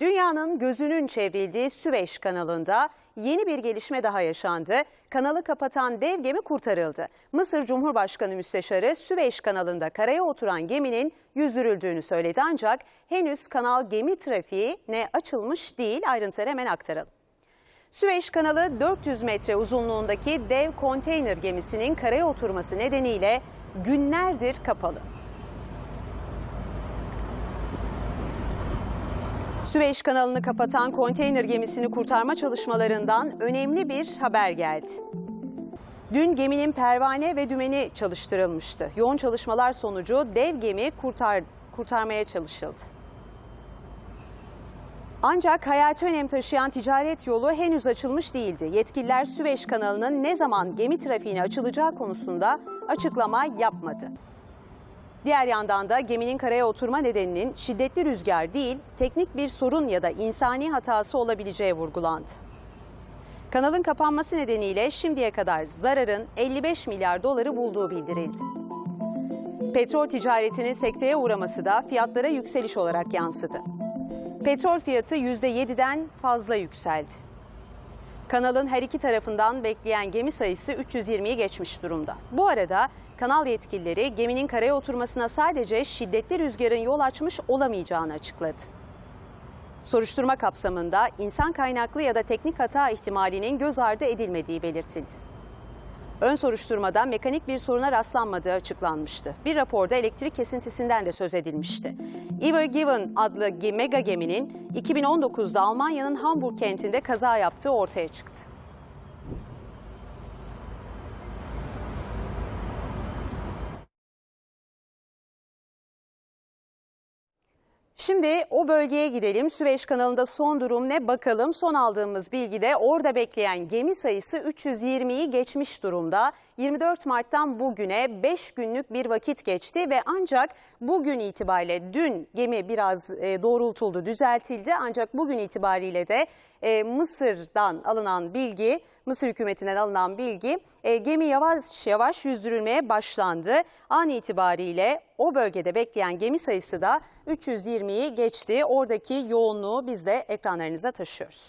Dünyanın gözünün çevrildiği Süveyş kanalında yeni bir gelişme daha yaşandı. Kanalı kapatan dev gemi kurtarıldı. Mısır Cumhurbaşkanı Müsteşarı Süveyş kanalında karaya oturan geminin yüzdürüldüğünü söyledi ancak henüz kanal gemi trafiğine açılmış değil. Ayrıntıları hemen aktaralım. Süveyş kanalı 400 metre uzunluğundaki dev konteyner gemisinin karaya oturması nedeniyle günlerdir kapalı. Süveyş kanalını kapatan konteyner gemisini kurtarma çalışmalarından önemli bir haber geldi. Dün geminin pervane ve dümeni çalıştırılmıştı. Yoğun çalışmalar sonucu dev gemi kurtar, kurtarmaya çalışıldı. Ancak hayati önem taşıyan ticaret yolu henüz açılmış değildi. Yetkililer Süveyş kanalının ne zaman gemi trafiğine açılacağı konusunda açıklama yapmadı. Diğer yandan da geminin karaya oturma nedeninin şiddetli rüzgar değil, teknik bir sorun ya da insani hatası olabileceği vurgulandı. Kanalın kapanması nedeniyle şimdiye kadar zararın 55 milyar doları bulduğu bildirildi. Petrol ticaretinin sekteye uğraması da fiyatlara yükseliş olarak yansıdı. Petrol fiyatı %7'den fazla yükseldi. Kanalın her iki tarafından bekleyen gemi sayısı 320'yi geçmiş durumda. Bu arada kanal yetkilileri geminin karaya oturmasına sadece şiddetli rüzgarın yol açmış olamayacağını açıkladı. Soruşturma kapsamında insan kaynaklı ya da teknik hata ihtimalinin göz ardı edilmediği belirtildi. Ön soruşturmada mekanik bir soruna rastlanmadığı açıklanmıştı. Bir raporda elektrik kesintisinden de söz edilmişti. Ever Given adlı mega geminin 2019'da Almanya'nın Hamburg kentinde kaza yaptığı ortaya çıktı. Şimdi o bölgeye gidelim. Süveyş kanalında son durum ne bakalım. Son aldığımız bilgide orada bekleyen gemi sayısı 320'yi geçmiş durumda. 24 Mart'tan bugüne 5 günlük bir vakit geçti ve ancak bugün itibariyle dün gemi biraz e, doğrultuldu, düzeltildi. Ancak bugün itibariyle de e, Mısır'dan alınan bilgi, Mısır hükümetinden alınan bilgi e, gemi yavaş yavaş yüzdürülmeye başlandı. An itibariyle o bölgede bekleyen gemi sayısı da 320'yi geçti. Oradaki yoğunluğu biz de ekranlarınıza taşıyoruz.